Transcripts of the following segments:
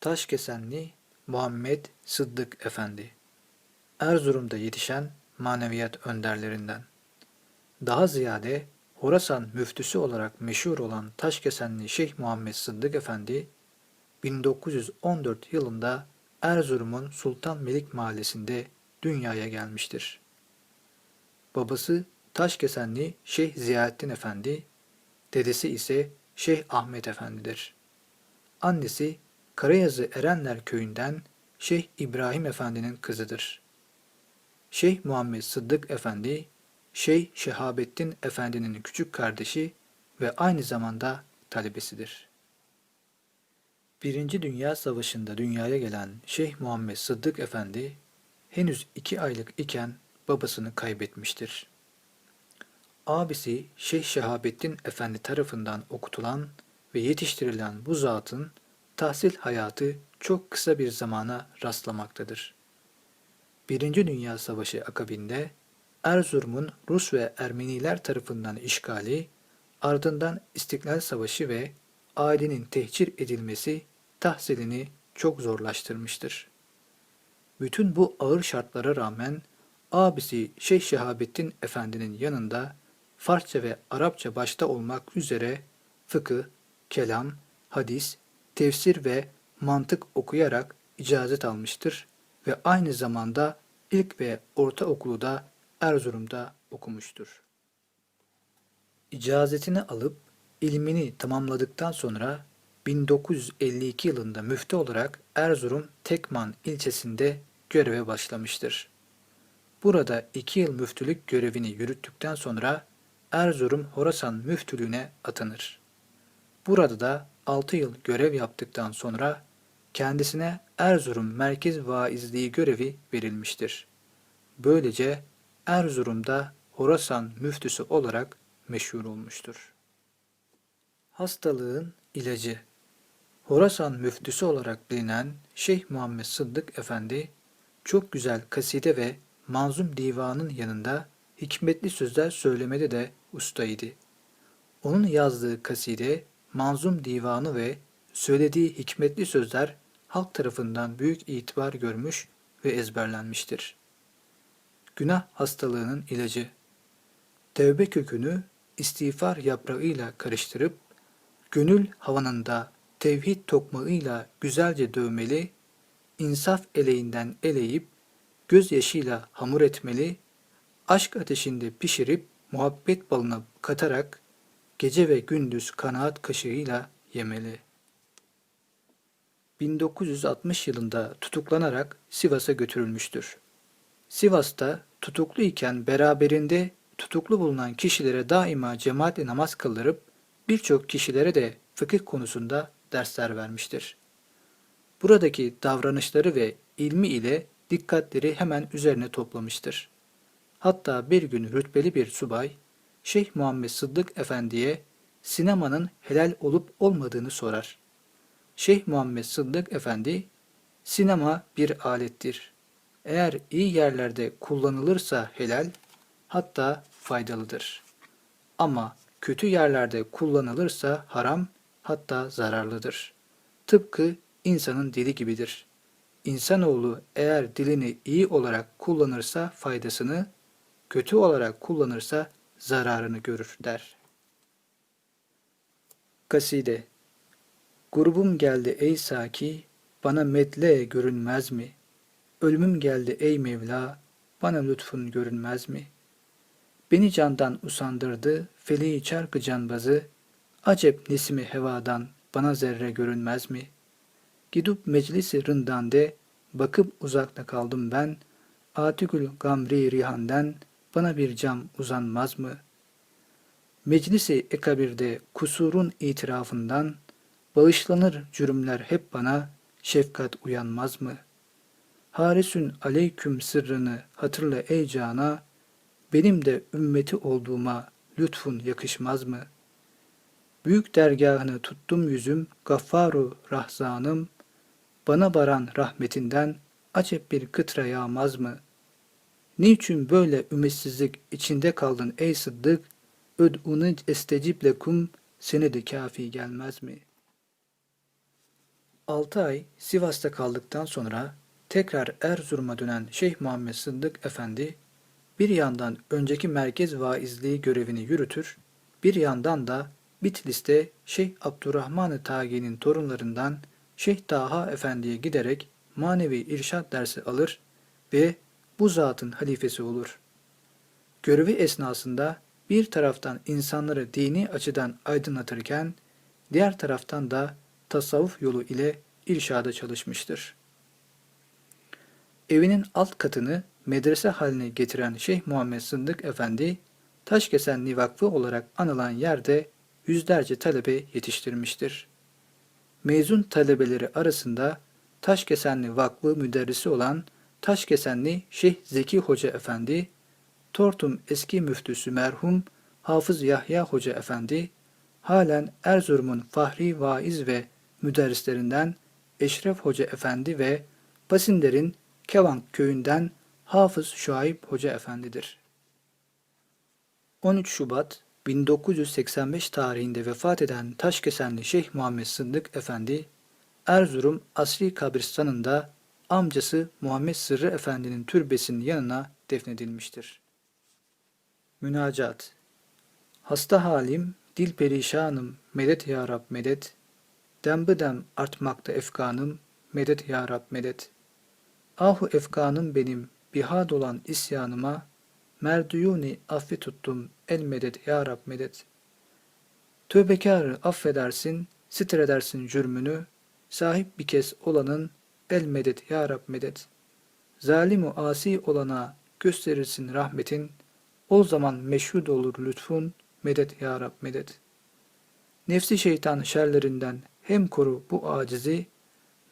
Taşkesenli Muhammed Sıddık Efendi Erzurum'da yetişen maneviyat önderlerinden. Daha ziyade Horasan müftüsü olarak meşhur olan Taşkesenli Şeyh Muhammed Sıddık Efendi 1914 yılında Erzurum'un Sultan Melik mahallesinde dünyaya gelmiştir. Babası Taşkesenli Şeyh Ziyaettin Efendi, dedesi ise Şeyh Ahmet Efendidir. Annesi Karayazı Erenler köyünden Şeyh İbrahim Efendi'nin kızıdır. Şeyh Muhammed Sıddık Efendi, Şeyh Şehabettin Efendi'nin küçük kardeşi ve aynı zamanda talebesidir. Birinci Dünya Savaşı'nda dünyaya gelen Şeyh Muhammed Sıddık Efendi, henüz iki aylık iken babasını kaybetmiştir. Abisi Şeyh Şehabettin Efendi tarafından okutulan ve yetiştirilen bu zatın tahsil hayatı çok kısa bir zamana rastlamaktadır. Birinci Dünya Savaşı akabinde Erzurum'un Rus ve Ermeniler tarafından işgali, ardından İstiklal Savaşı ve ailenin tehcir edilmesi tahsilini çok zorlaştırmıştır. Bütün bu ağır şartlara rağmen abisi Şeyh Şehabettin Efendi'nin yanında Farsça ve Arapça başta olmak üzere fıkıh, kelam, hadis, tefsir ve mantık okuyarak icazet almıştır ve aynı zamanda ilk ve ortaokulu da Erzurum'da okumuştur. İcazetini alıp ilmini tamamladıktan sonra 1952 yılında müftü olarak Erzurum Tekman ilçesinde göreve başlamıştır. Burada iki yıl müftülük görevini yürüttükten sonra Erzurum Horasan müftülüğüne atanır. Burada da 6 yıl görev yaptıktan sonra kendisine Erzurum Merkez Vaizliği görevi verilmiştir. Böylece Erzurum'da Horasan müftüsü olarak meşhur olmuştur. Hastalığın ilacı Horasan müftüsü olarak bilinen Şeyh Muhammed Sıddık Efendi, çok güzel kaside ve manzum divanın yanında hikmetli sözler söylemede de ustaydı. Onun yazdığı kaside, manzum divanı ve söylediği hikmetli sözler halk tarafından büyük itibar görmüş ve ezberlenmiştir. Günah hastalığının ilacı Tevbe kökünü istiğfar yaprağıyla karıştırıp, gönül havanında tevhid tokmağıyla güzelce dövmeli, insaf eleğinden eleyip, gözyaşıyla hamur etmeli, aşk ateşinde pişirip muhabbet balına katarak gece ve gündüz kanaat kaşığıyla yemeli. 1960 yılında tutuklanarak Sivas'a götürülmüştür. Sivas'ta tutuklu iken beraberinde tutuklu bulunan kişilere daima cemaatle namaz kıldırıp birçok kişilere de fıkıh konusunda dersler vermiştir. Buradaki davranışları ve ilmi ile dikkatleri hemen üzerine toplamıştır. Hatta bir gün rütbeli bir subay, Şeyh Muhammed Sıddık Efendi'ye sinemanın helal olup olmadığını sorar. Şeyh Muhammed Sıddık Efendi, sinema bir alettir. Eğer iyi yerlerde kullanılırsa helal, hatta faydalıdır. Ama kötü yerlerde kullanılırsa haram, hatta zararlıdır. Tıpkı insanın dili gibidir. İnsanoğlu eğer dilini iyi olarak kullanırsa faydasını, kötü olarak kullanırsa zararını görür der. Kaside Grubum geldi ey Saki, bana medle görünmez mi? Ölümüm geldi ey Mevla, bana lütfun görünmez mi? Beni candan usandırdı, feleği çarkı canbazı, acep nesimi hevadan, bana zerre görünmez mi? Gidip meclisi rındande, bakıp uzakta kaldım ben, Atikül gamri rihandan, bana bir cam uzanmaz mı? Meclisi ekabirde kusurun itirafından, bağışlanır cürümler hep bana, şefkat uyanmaz mı? Harisün aleyküm sırrını hatırla ey cana, benim de ümmeti olduğuma lütfun yakışmaz mı? Büyük dergahını tuttum yüzüm, gaffaru rahzanım, bana baran rahmetinden acep bir kıtra yağmaz mı?'' Niçin böyle ümitsizlik içinde kaldın ey Sıddık? Öd'unu estecib lekum seni de kafi gelmez mi? 6 ay Sivas'ta kaldıktan sonra tekrar Erzurum'a dönen Şeyh Muhammed Sıddık Efendi bir yandan önceki merkez vaizliği görevini yürütür, bir yandan da Bitlis'te Şeyh Abdurrahman-ı Tagi'nin torunlarından Şeyh Taha Efendi'ye giderek manevi irşat dersi alır ve bu zatın halifesi olur. Görevi esnasında bir taraftan insanları dini açıdan aydınlatırken, diğer taraftan da tasavvuf yolu ile irşada çalışmıştır. Evinin alt katını medrese haline getiren Şeyh Muhammed Sındık Efendi, Taşkesenli Vakfı olarak anılan yerde yüzlerce talebe yetiştirmiştir. Mezun talebeleri arasında Taşkesenli Vakfı müderrisi olan Taşkesenli Şeyh Zeki Hoca Efendi, Tortum eski müftüsü merhum Hafız Yahya Hoca Efendi, halen Erzurum'un fahri vaiz ve müderrislerinden Eşref Hoca Efendi ve Basinder'in Kevank köyünden Hafız Şuayb Hoca Efendidir. 13 Şubat 1985 tarihinde vefat eden Taşkesenli Şeyh Muhammed Sındık Efendi, Erzurum Asri Kabristanı'nda amcası Muhammed Sırrı Efendi'nin türbesinin yanına defnedilmiştir. Münacat Hasta halim, dil perişanım, medet ya Rab medet. Dembedem artmakta efkanım, medet ya Rab medet. Ahu efkanım benim, bihad olan isyanıma, merduyuni affi tuttum, el medet ya Rab medet. Tövbekarı affedersin, sitredersin cürmünü, sahip bir kez olanın, el medet ya Rab medet. Zalimu asi olana gösterirsin rahmetin, o zaman meşhud olur lütfun, medet ya Rab medet. Nefsi şeytan şerlerinden hem koru bu acizi,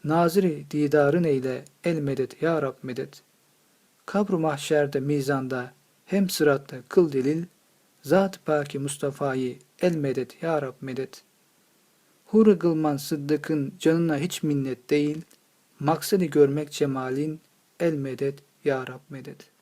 naziri didarın eyle el medet ya Rab medet. Kabr-ı mahşerde mizanda hem sıratta kıl delil, Zat-ı Paki Mustafa'yı el medet ya Rab medet. Hur-ı Gılman Sıddık'ın canına hiç minnet değil, maksadı görmek cemalin el medet ya Rab medet.